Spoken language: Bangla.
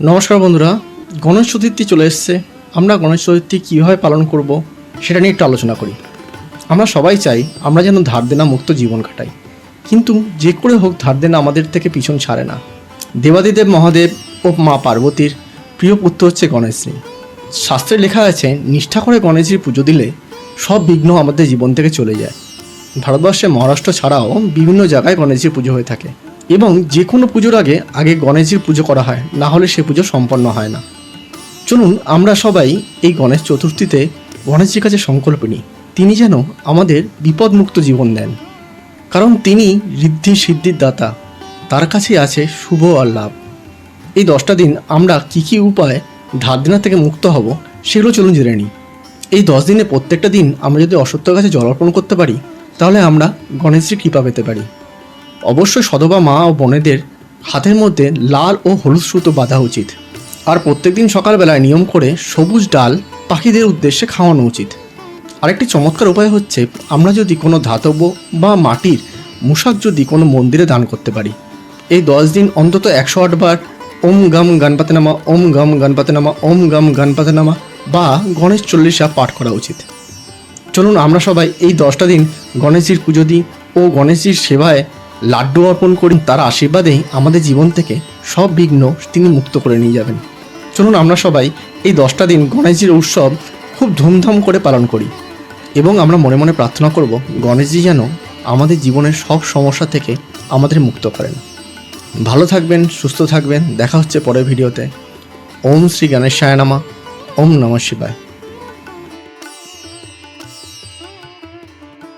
নমস্কার বন্ধুরা, গণেশ চতুর্থী চলে এসছে। আমরা গণেশ চতুর্থী কীভাবে পালন করব সেটা নিয়ে একটু আলোচনা করি। আমরা সবাই চাই আমরা যেন ধার দেনা মুক্ত জীবন কাটাই। কিন্তু যে করে হোক ধার দেনা আমাদের থেকে পিছন ছাড়ে না। দেবাদিদেব মহাদেব ও মা পার্বতীর প্রিয় পুত্র হচ্ছে গণেশশ্রী শাস্ত্রে লেখা আছে, নিষ্ঠা করে গণেশজির পুজো দিলে সব বিঘ্ন আমাদের জীবন থেকে চলে যায়। ভারতবর্ষে মহারাষ্ট্র ছাড়াও বিভিন্ন জায়গায় গণেশজির পুজো হয়ে থাকে। এবং যে কোনো পুজোর আগে আগে গণেশজির পুজো করা হয়, না হলে সে পুজো সম্পন্ন হয় না। চলুন, আমরা সবাই এই গণেশ চতুর্থীতে গণেশজির কাছে সংকল্প নিই। তিনি যেন আমাদের বিপদমুক্ত জীবন দেন। কারণ তিনি ঋদ্ধি সিদ্ধির দাতা। তার কাছেই আছে শুভ আর লাভ। এই দশটা দিন আমরা কী কী উপায়ে ধার দেনা থেকে মুক্ত হব, সেগুলো চলুন জেনে নিই। এই দশ দিনে প্রত্যেকটা দিন আমরা যদি অসত্য কাছে জল অর্পণ করতে পারি, তাহলে আমরা গণেশজির কৃপা পেতে পারি। অবশ্যই সধবা মা ও বোনেদের হাতের মধ্যে লাল ও হলুদ সুতো বাঁধা উচিত। আর প্রত্যেকদিন সকালবেলায় নিয়ম করে সবুজ ডাল পাখিদের উদ্দেশ্যে খাওয়ানো উচিত। আরেকটি চমৎকার উপায় হচ্ছে, আমরা যদি কোনো ধাতব বা মাটির মুশাক যদি কোনো মন্দিরে দান করতে পারি। এই দশ দিন অন্তত একশো আটবার ওম গম গণপতি নামা, ওম গম গণপতি নামা, ওম গম গণপতি নামা বা গণেশ চল্লিশা পাঠ করা উচিত। চলুন আমরা সবাই এই দশটা দিন গণেশজির পুজো দিই ও গণেশজির সেবায় লাড্ডু অর্পণ করি, তার আশীর্বাদেই আমাদের জীবন থেকে সব বিঘ্ন তিনি মুক্ত করে নিয়ে যাবেন। চলুন আমরা সবাই এই দশটা দিন গণেশজির উৎসব খুব ধুমধাম করে পালন করি এবং আমরা মনে মনে প্রার্থনা করব, গণেশজি যেন আমাদের জীবনের সব সমস্যা থেকে আমাদের মুক্ত করেন। ভালো থাকবেন, সুস্থ থাকবেন, দেখা হচ্ছে পরের ভিডিওতে। ওম শ্রী গণেশায় নামা, ওম নমঃ শিবায়।